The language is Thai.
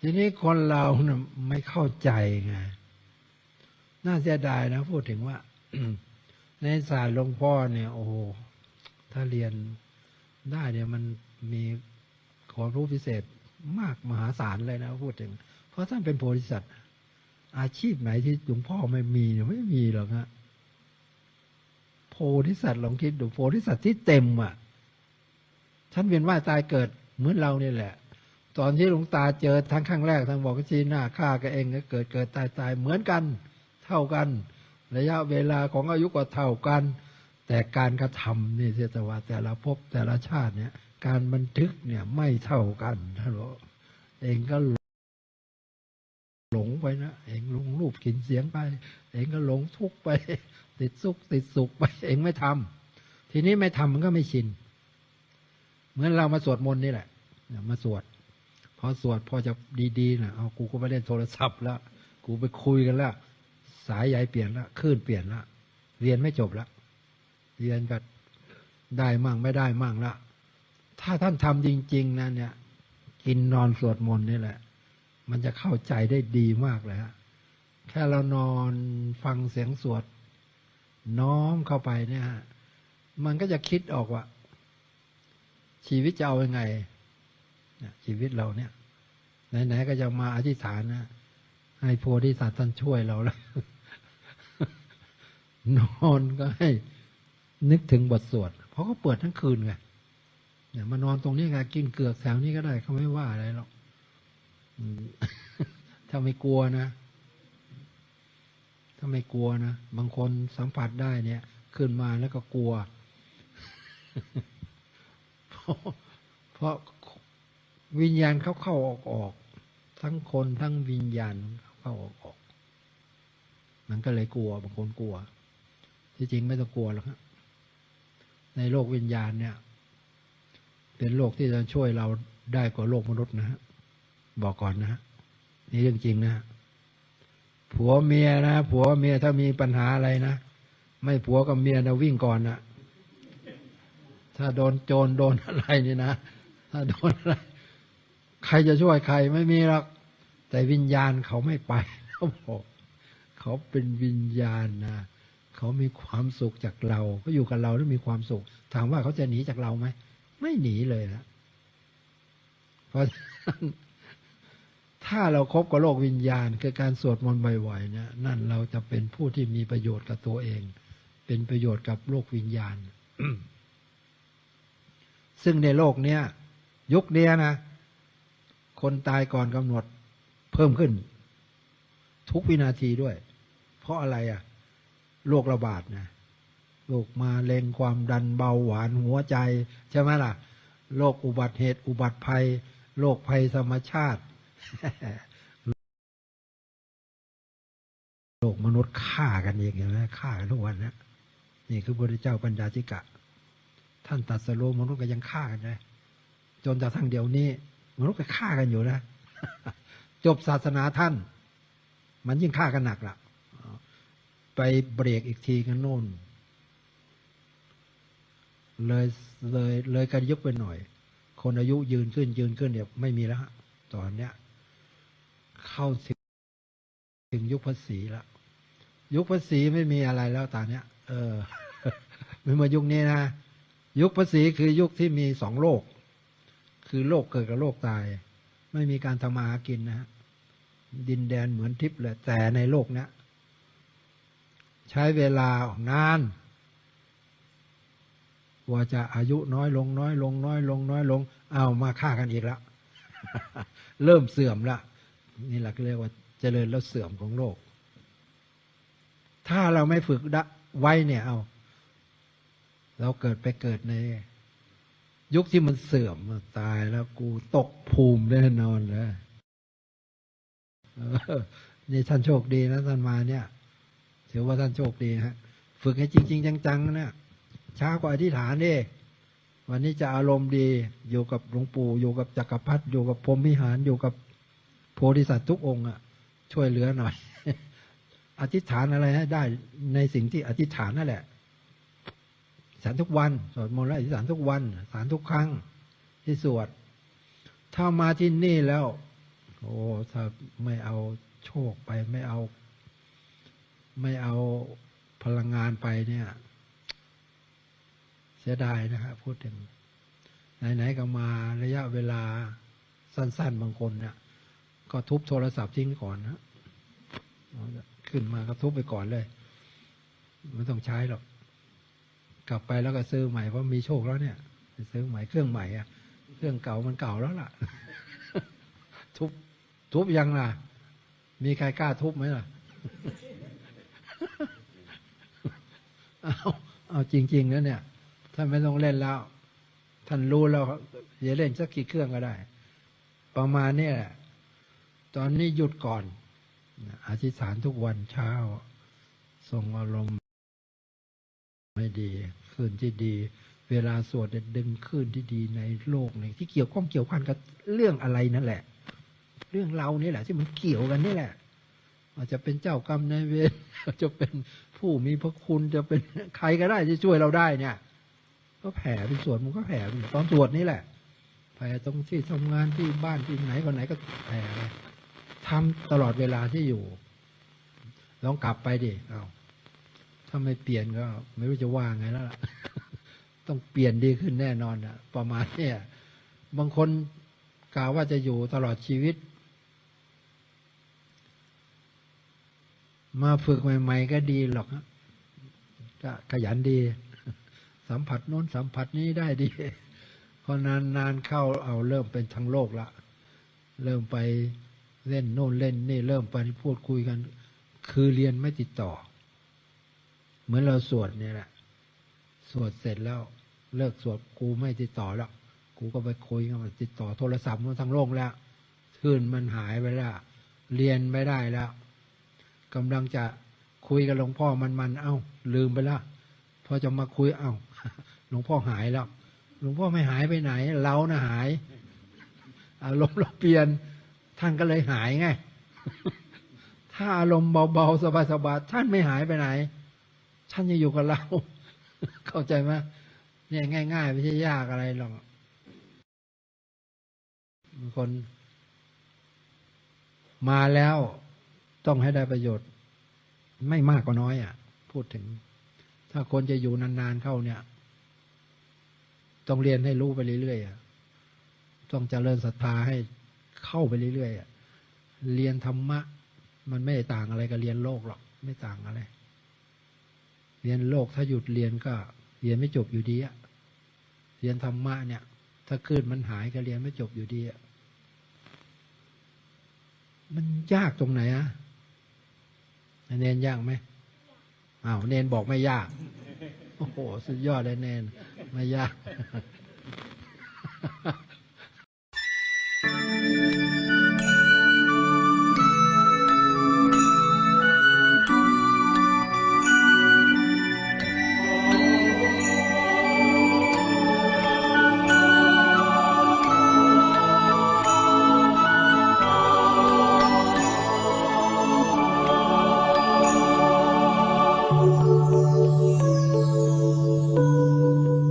ทีนี้คนเรานะไม่เข้าใจไงน่าเสียดายนะพูดถึงว่า ในศาสตร์หลวงพ่อเนี่ย โอ้โหถ้าเรียนได้เนี่ยมันมีความรู้พิเศษมากมหาศาลเลยนะพูดถึง เพราะท่านเป็นโพธิสัตว์อาชีพไหนที่หลวงพ่อไม่มีเนี่ยไม่มีหรอกฮะโพธิสัตว์ลองคิดดูโพธิสัตว์ที่เต็มอะท่านเวียนว่ายตายเกิดเหมือนเราเนี่ยแหละ ตอนที่หลวงตาเจอทั้งครั้งแรกทั้งบอกว่าชีหน้าฆ่ากับเองก็เกิดเกิดตายตายเหมือนกัน เท่ากัน ระยะเวลาของอายุก็เท่ากัน แต่การกระทำนี่เสียแต่ว่าแต่ละภพแต่ละชาติเนี่ย การบันทึกเนี่ยไม่เท่ากันท่านบอกเองก็หลงไปนะเองหลงรูปกินเสียงไป เองก็หลงทุกไป ติดสุขติดสุขไป เองไม่ทำทีนี้ไม่ทำมันก็ไม่ชิน เหมือนเรามาสวดมนต์นี่แหละมาสวด พอสวดพอจะดีๆนะเอากูก็ไปเล่นโทรศัพท์แล้วกูไปคุยกันแล้วสายใยเปลี่ยนละคลื่นเปลี่ยนละเรียนไม่จบละเรียนก็ได้มั่งไม่ได้มั่งละถ้าท่านทำจริง ๆนะเนี่ยกินนอนสวดมนต์นี่แหละ มันจะเข้าใจได้ดีมากเลยฮะแค่เรานอนฟังเสียงสวด น้อมเข้าไปเนี่ยมันก็จะคิดออกว่า ชีวิตจะเอายังไง ชีวิตเราเนี่ย ไหนๆก็จะมาอธิษฐานนะให้โพธิสัตว์ท่านช่วยเราแล้วนอนก็ให้นึกถึงบทสวดเพราะเขาเปิดทั้งคืนไงเนี่ยมานอนตรงนี้ไงกินเกือกแถวนี้ก็ได้เขาไม่ว่าอะไรหรอกถ้าไม่กลัวนะ ถ้าไม่กลัวนะ บางคนสัมผัสได้เนี่ย ขึ้นมาแล้วก็กลัว เพราะเพราะ วิญญาณเขาเข้าออกออก ทั้งคนทั้งวิญญาณเข้าออกออก มันก็เลยกลัวบางคนกลัว ที่จริงไม่ต้องกลัวหรอกในโลกวิญญาณเนี่ย เป็นโลกที่จะช่วยเราได้กว่าโลกมนุษย์นะฮะบอกก่อนนะฮะนี่เรื่องจริงนะฮะผัวเมียนะผัวเมียถ้ามีปัญหาอะไรนะไม่ผัวกับเมียนะวิ่งก่อนนะถ้าโดนโจรโดนอะไรนี่นะถ้าโดนอะไร ใครจะช่วยใครไม่มีหรอกแต่วิญญาณเขาไม่ไปเขาบอกเขาเป็นวิญญาณนะเขามีความสุขจากเราเขาอยู่กับเราแล้วมีความสุข ถามว่าเขาจะหนีจากเราไหมไม่หนีเลยนะเพราะถ้าเราครบกับโลกวิญญาณคือการสวดมนต์บ่อยๆเนี่ยนั่นเราจะเป็นผู้ที่มีประโยชน์กับตัวเอง เป็นประโยชน์กับโลกวิญญาณซึ่งในโลกเนี้ยยุคเนี้ยนะ คนตายก่อนกำหนดเพิ่มขึ้น ทุกวินาทีด้วย เพราะอะไรอะ่ะโรคระบาดนะโรคมาเร็งความดันเบาหวานหัวใจ ใช่ไหมล่ะโรคอุบัติเหตุ อุบัติภัยโรคภัยธรรมชาติโลกมนุษย์ฆ่ากันเองเห็นไหมฆ่ากันทุกวันนะนี่คือพระพุทธเจ้าปัญญาธิกะ ท่านตัดสโลมนุษย์ก็ยังฆ่ากันเลยจนกระทั่งเดี๋ยวนี้ มนุษย์ก็ฆ่ากันอยู่นะจบศาสนาท่าน มันยิ่งฆ่ากันหนักละไปเบรกอีกทีกันโน่น เลยเลยเลยกันยุบไปหน่อย คนอายุยืนขึ้นยืนขึ้นเนี่ยไม่มีแล้วตอนเนี้ย เข้าถึงถึงยุคภาษีแล้วยุคภาษีไม่มีอะไรแล้วตอนเนี้ย เออไม่เหมายุคนี้นะยุคภาษีคือยุคที่มีสองโลก คือโลกเกิดกับโลกตาย ไม่มีการทำมาหากินนะฮะดินแดนเหมือนทิพย์เลยแต่ในโลกเนี้ยใช้เวลานานกว่าจะอายุน้อยลงน้อยลง น้อยลง น้อยลง เอามาฆ่ากันอีกแล้วเริ่มเสื่อมละนี่แหละก็เรียกว่าเจริญแล้วเสื่อมของโลก ถ้าเราไม่ฝึกดะไว้เนี่ยเอา เราเกิดไปเกิดใน ยุคที่มันเสื่อมตายแล้วกูตกภูมิแน่นอนเลยนี่ท่านโชคดีนะท่านมาเนี่ยถือว่าท่านโชคดีฮะ ฝึกให้จริง ๆ จังๆนี่ยช้ากว่าอธิษฐานดิวันนี้จะอารมณ์ดีอยู่กับหลวงปู่อยู่กับจักรพรรดิอยู่กับพรมวิหารอยู่กับโพธิสัตว์ทุกองค์อะ ช่วยเหลือหน่อย อธิษฐานอะไรให้ได้ในสิ่งที่อธิษฐานนั่นแหละ สานทุกวัน สวดมนต์แล้วอธิษฐานทุกวันสานทุกครั้งที่สวด ถ้ามาที่นี่แล้ว โอ้ถ้าไม่เอาโชคไปไม่เอา ไม่เอาพลังงานไปเนี่ย เสียดายนะฮะพูดถึง ไหนๆก็มาระยะเวลาสั้น ๆ บางคนเนี่ยก็ทุบโทรศัพท์ทิ้งก่อนนะขึ้นมาก็ทุบไปก่อนเลย ไม่ต้องใช้หรอก กลับไปแล้วก็ซื้อใหม่เพราะมีโชคแล้วเนี่ยซื้อใหม่เครื่องใหม่อะเครื่องเก่ามันเก่าแล้วล่ะ ทุบทุบยังล่ะ มีใครกล้าทุบไหมล่ะเอาเอาจริงๆนะเนี่ยท่านไม่ต้องเล่นแล้ว ท่านรู้แล้วอย่าเล่นสักกี่เครื่องก็ได้ ประมาณนี้แหละตอนนี้หยุดก่อนอธิษฐานทุกวันเช้าส่งอารมณ์ ไม่ดีคืนที่ดี เวลาสวดเนี่ยดึงคืนที่ดีในโลกนี้ที่เกี่ยวข้องเกี่ยวพันกับเรื่องอะไรนั่นแหละ เรื่องเรานี่แหละ ที่มันเกี่ยวกันนี่แหละอาจจะเป็นเจ้ากรรมนายเวรอาจจะเป็นผู้มีพระคุณจะเป็นใครก็ได้ที่ช่วยเราได้เนี่ย ก็แผ่เป็นสวนมันก็แผ่ตอนสวดนี่แหละแผ่ตรงที่ทำงานที่บ้านที่ไหนก็ไหนก็แผ่ไปทำตลอดเวลาที่อยู่ ลองกลับไปดิเอา ถ้าไม่เปลี่ยนก็ ไม่รู้จะว่าไงแล้วล่ะ ต้องเปลี่ยนดีขึ้นแน่นอนอะ ประมาณเนี้ยบางคนกล่าวว่าจะอยู่ตลอดชีวิต มาฝึกใหม่ ๆ ก็ดีหรอกก็ขยันดี สัมผัสโน้นสัมผัสนี้ได้ดีพอนานนานๆเข้าเอาเริ่มเป็นทั้งโลกละเริ่มไปเล่นโน่นเล่นนี่เริ่มไปพูดคุยกัน คือเรียนไม่ติดต่อ เหมือนเราสวดเนี่ยแหละ สวดเสร็จแล้วเลิกสวดกูไม่ติดต่อแล้ว กูก็ไปคุยกันมาติดต่อโทรศัพท์มันทั้งโลกแล้วคลื่นมันหายไปแล้ว เรียนไม่ได้แล้วกำลังจะคุยกับหลวงพ่อมันมัน เอ้า ลืมไปแล้วพอจะมาคุยเอ้าหลวงพ่อหายแล้ว หลวงพ่อไม่หายไปไหน เรานะหาย อารมณ์เราเปลี่ยนท่านก็เลยหายไง ถ้าอารมณ์เบาๆสบายๆท่านไม่หายไปไหน ท่านยังอยู่กับเรา เข้าใจไหมเนี่ยง่าย ๆ ไม่ใช่ยากอะไรหรอกบางคน มาแล้วต้องให้ได้ประโยชน์ ไม่มากก็น้อยอะ พูดถึง ถ้าคนจะอยู่นาน ๆ เข้าเนี่ย ต้องเรียนให้รู้ไปเรื่อยๆอะต้องเจริญศรัทธาให้เข้าไปเรื่อยๆอะเรียนธรรมะ มันไม่ได้ต่างอะไรกับเรียนโลกหรอก ไม่ต่างอะไร เรียนโลกถ้าหยุดเรียนก็เรียนไม่จบอยู่ดีอะเรียนธรรมะเนี่ย ถ้าคลื่นมันหายก็เรียนไม่จบอยู่ดีอะมันยากตรงไหนอะเนนยากไหมอ้าวเนนบอกไม่ยาก โอ้โห สุดยอดเลยเนน ไม่ยาก